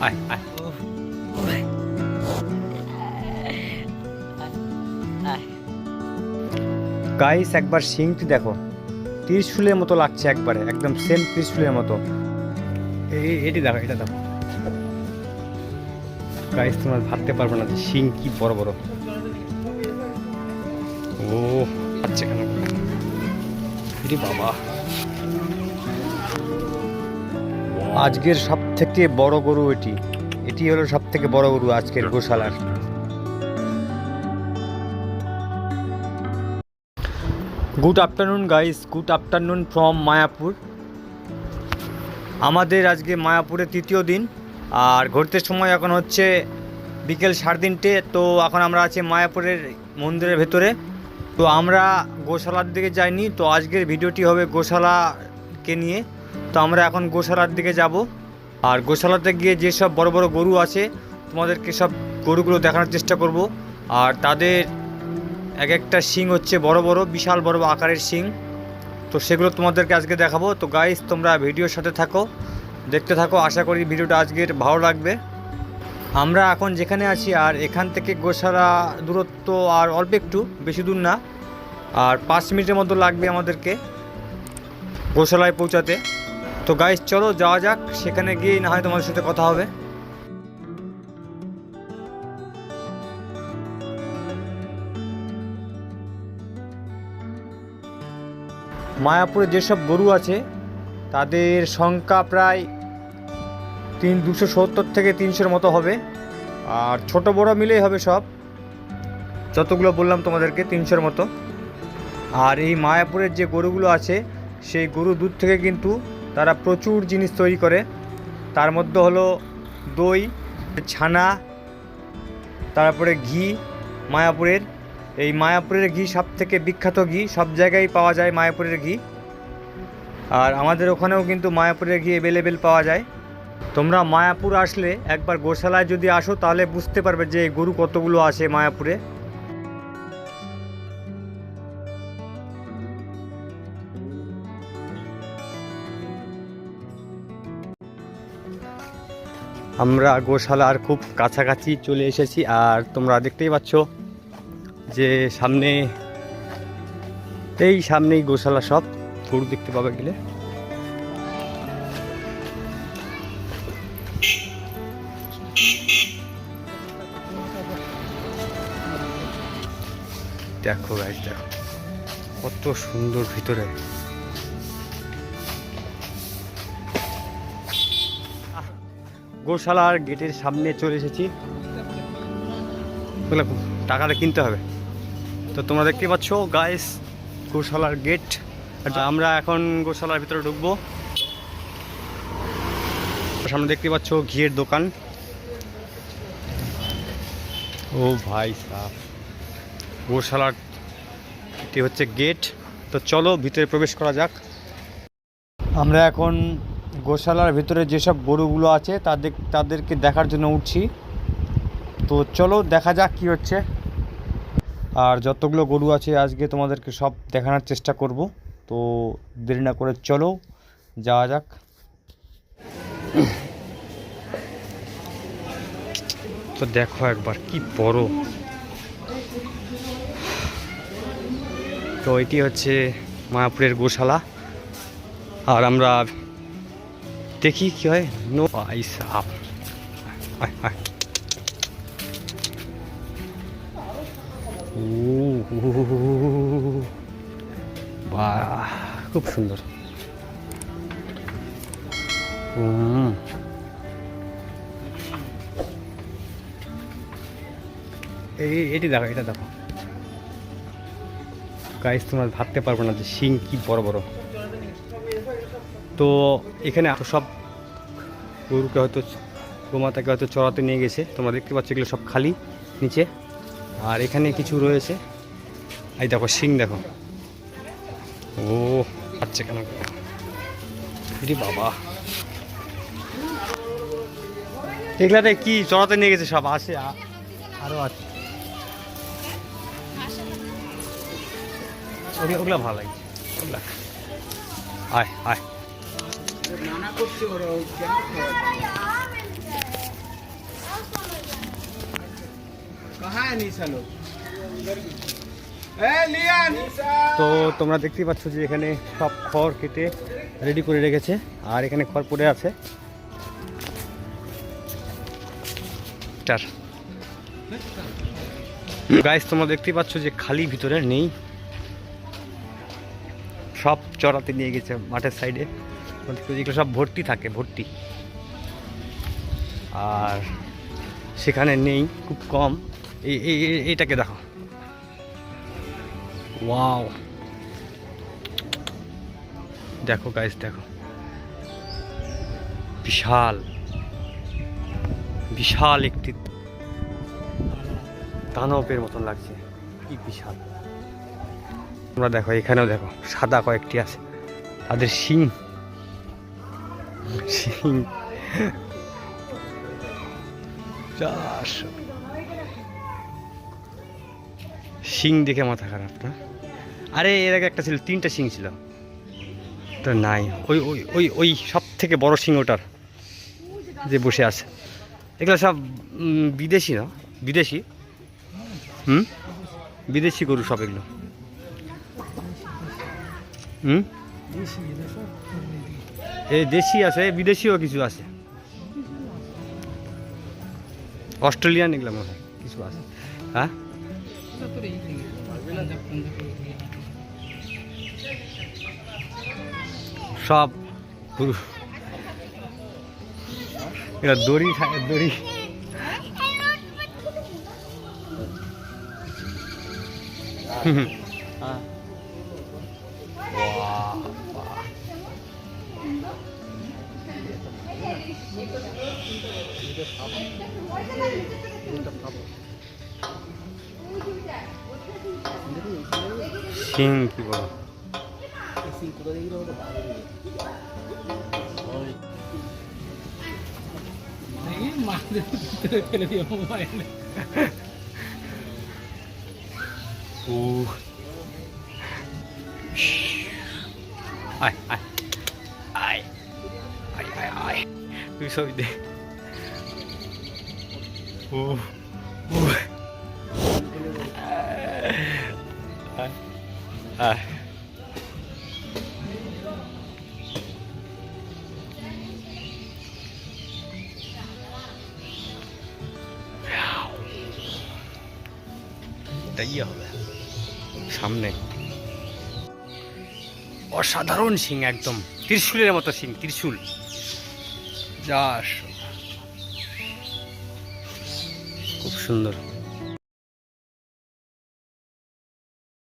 আয় আয় গাইস একবার সিংটি দেখো। ত্রিশুলের মতো লাগছে একবারে একদম সেম ত্রিশুলের মতো। এই- এটি দেখো এটা দেখো। গাইস তোমার ভাবতে পারবে না যে শিং কি বড় বড়। ও আচ্ছা কেন এটি বাবা। আজকের সব থেকে বড় গরু এটি। এটি হলো সব থেকে বড় গরু আজকের গোশালার। Good afternoon guys good afternoon from Mayapur আমাদের আজকে মায়াপুরে তৃতীয় দিন, আর ঘুরতে সময় এখন হচ্ছে বিকেল সাড়ে তিনটে। তো এখন আমরা আছি মায়াপুরের মন্দিরের ভেতরে। তো আমরা গোশালার দিকে যাইনি, তো আজকের ভিডিওটি হবে গোশালাকে নিয়ে। তো আমরা এখন গোশালার দিকে যাব। আর গোশালাতে গিয়ে যেসব বড় বড় গরু আছে, তোমাদেরকে সব গরুগুলো দেখানোর চেষ্টা করব। আর তাদের এক একটা শিং হচ্ছে বড় বড়, বিশাল বড় আকারের শিং। তো সেগুলো তোমাদেরকে আজকে দেখাবো। তো গাইস তোমরা ভিডিওর সাথে থাকো, দেখতে থাকো। আশা করি ভিডিওটা আজকের ভালো লাগবে। আমরা এখন যেখানে আছি, আর এখান থেকে গোশালা দূরত্ব আর অল্প একটু, বেশি দূর না। আর পাঁচ মিনিটের মতো লাগবে আমাদেরকে। গোশালায় পৌঁছাতে। তো গাইস চলো যাওয়া যাক। সেখানে গিয়ে না হয় তোমাদের সাথে কথা হবে। মায়াপুরে যেসব গরু আছে, তাদের সংখ্যা প্রায় তিন, দুশো সত্তর থেকে তিনশোর মতো হবে। আর ছোট বড় মিলেই হবে সব। যতগুলো বললাম তোমাদেরকে, তিনশোর মতো। আর এই মায়াপুরের যে গরুগুলো আছে সেই গরু দুধ থেকে কিন্তু তারা প্রচুর জিনিস তৈরি করে। তার মধ্যে হলো দই, ছানা, তারপরে ঘি, মায়াপুরের। এই মায়াপুরের ঘি সব থেকে বিখ্যাত ঘি, সব জায়গায় পাওয়া যায় মায়াপুরের ঘি। আর আমাদের ওখানেও কিন্তু মায়াপুরের ঘি অ্যাভেলেবেল পাওয়া যায়। তোমরা মায়াপুর আসলে একবার গোশালায় যদি আসো তাহলে বুঝতে পারবে যে গরু কতগুলো আছে মায়াপুরে। আমরা গোশালার খুব কাছাকাছি চলে এসেছি আর তোমরা দেখতেই পাচ্ছ যে সামনে, এই সামনেই গোশালা সব গরু দেখতে পাবে গেলে। দেখো গাইজ দেখো, কত সুন্দর ভিতরে। গোশালার গেটের সামনে চলে এসেছি। টাকাটা কিনতে হবে। তো তোমরা দেখতে পাচ্ছ গাইস গোশালার গেট আমরা এখন গোশালার ভিতরে ঢুকবো। সামনে দেখতে পাচ্ছ, ঘিয়ের দোকান। ও ভাই সাহ। গোশালার এটি হচ্ছে গেট তো চলো, ভিতরে প্রবেশ করা যাক। আমরা এখন গোশালার ভিতরে যেসব গরুগুলো আছে, তাদের তাদেরকে দেখার জন্য উঠছি। তো চলো দেখা যাক কি হচ্ছে। আর যতগুলো গরু আছে, আজকে তোমাদেরকে সব দেখানোর চেষ্টা করব। তো দেরি না করে চলো, যাওয়া যাক। তো দেখো একবার কি বড়। তো এটি হচ্ছে মায়াপুরের গোশালা। আর আমরা দেখি কি হয়। নো আয় আয়। বাহ, খুব সুন্দর। হুম এই, এটি দেখো, এটা দেখো। গাইস তোমরা ভাবতে পারব না যে শিং কি বড় বড়। তো এখানে সব গরুকে হয়তো গোমাতাকে হয়তো চড়াতে নিয়ে গেছে। তোমরা দেখতে পাচ্ছ এগুলো সব খালি নিচে। আর এখানে কিছু রয়েছে। এই দেখো, শিং দেখো। ও আচ্ছা কেন? বাবা। এগুলাতে কি চড়াতে নিয়ে গেছে সব? আছে, আ- আরও আছে। ওগুলো ভালো লাগে আয় আয়। তো তোমরা দেখতেই পাচ্ছ যে এখানে সব খড় কেটে রেডি করে রেখেছে, আর এখানে খড় পড়ে আছে। গাইস তোমরা দেখতেই পাচ্ছ যে খালি ভিতরে নেই। সব চড়াতে নিয়ে গেছে মাঠের সাইডে যেগুলো সব ভর্তি থাকে, ভর্তি। আর সেখানে নেই, খুব কম। এই, এই- এই- এইটাকে দেখো। ওয়াও। দেখো গাইস দেখো। বিশাল। বিশাল একটি দানবের মতন লাগছে। কি বিশাল। তোমরা দেখো, এখানেও দেখো, সাদা কয়েকটি আছে। তাদের শিং। চারশো শিং দেখে মাথা খারাপ না? আরে, এর আগে একটা ছিল, তিনটা শিং ছিল। তো নাই, ওই ওই ওই ওই সব থেকে বড় শিং ওটার যে বসে আছে। এগুলো সব বিদেশি না? বিদেশি? হুম? বিদেশি গরু সব এগুলো। হুম? এই দেশি আছে বিদেশিও কিছু আছে। অস্ট্রেলিয়ান এগুলো মনে হয় কিছু আছে। হ্যাঁ? সব পুরো এটা দড়ি খায় দড়ি। হুম। বাহ, শিং কি বলো ও আয় আয় আয় আয় আয় আয় তুই ছবি দে ও ইয়ে হবে সামনে অসাধারণ সিং একদম। ত্রিশূলের মতো সিং ত্রিশূল। যাস খুব সুন্দর।